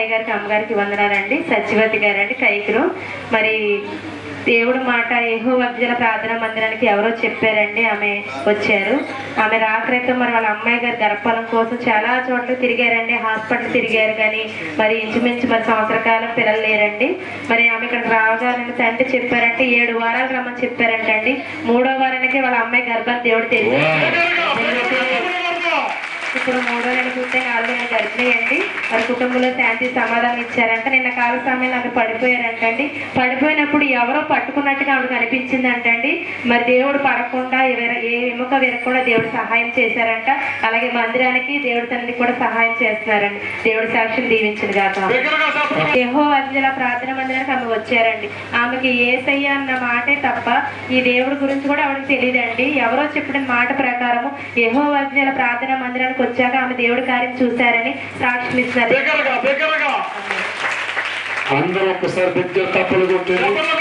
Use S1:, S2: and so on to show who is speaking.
S1: అయ్యగారికి అమ్మగారికి వందనాలండి. సత్యవతి గారండి కైకులు. మరి దేవుడు మాట ఏహో వర్జల ప్రార్థన మందిరానికి ఎవరో చెప్పారండి. ఆమె వచ్చారు. ఆమె రాకరైతే మరి వాళ్ళ అమ్మాయి గారి గర్భఫలం కోసం చాలా చోట్ల తిరిగారండి. హాస్పిటల్ తిరిగారు కానీ మరి ఇంచుమించు మరి సంవత్సర కాలం పిల్లలు లేరండి. మరి ఆమె ఇక్కడ రాగానే తండ్రి చెప్పారంటే ఏడు వారాలు రమ్మని చెప్పారంటండి. మూడో వారానికి వాళ్ళ అమ్మాయి గర్భాన్ని దేవుడు తెలియదు ఇప్పుడు మూడో నెల చూస్తే నాలుగు నెలలు గడిచినాయండి వారి కుటుంబంలో శాంతి సమాధానం ఇచ్చారంట. నిన్న కాల సమయం నాకు పడిపోయారంటండి. పడిపోయినప్పుడు ఎవరో పట్టుకున్నట్టుగా ఆవిడకు అనిపించింది అంటండి మరి దేవుడు పడకుండా ఏ ఎముక విరగకుండా దేవుడు సహాయం చేశారంట. అలాగే మందిరానికి దేవుడి తండ్రి కూడా సహాయం చేస్తున్నారండి. దేవుడు సాక్షిని దీవించింది కాక. యహో అజ్జల ప్రార్థన మందిరానికి ఆమె వచ్చారండి. ఆమెకి ఏసయ్య అన్న మాటే తప్ప ఈ దేవుడి గురించి కూడా ఆవిడకి తెలియదండి. ఎవరో చెప్పిన మాట ప్రకారము యహో అజ్జల ప్రార్థన మందిరానికి వచ్చాక ఆమె దేవుడి కార్యం చూశారని
S2: దగ్గరగా దగ్గరగా
S3: అందరూ ఒక్కసారి తప్పులు కొట్టారు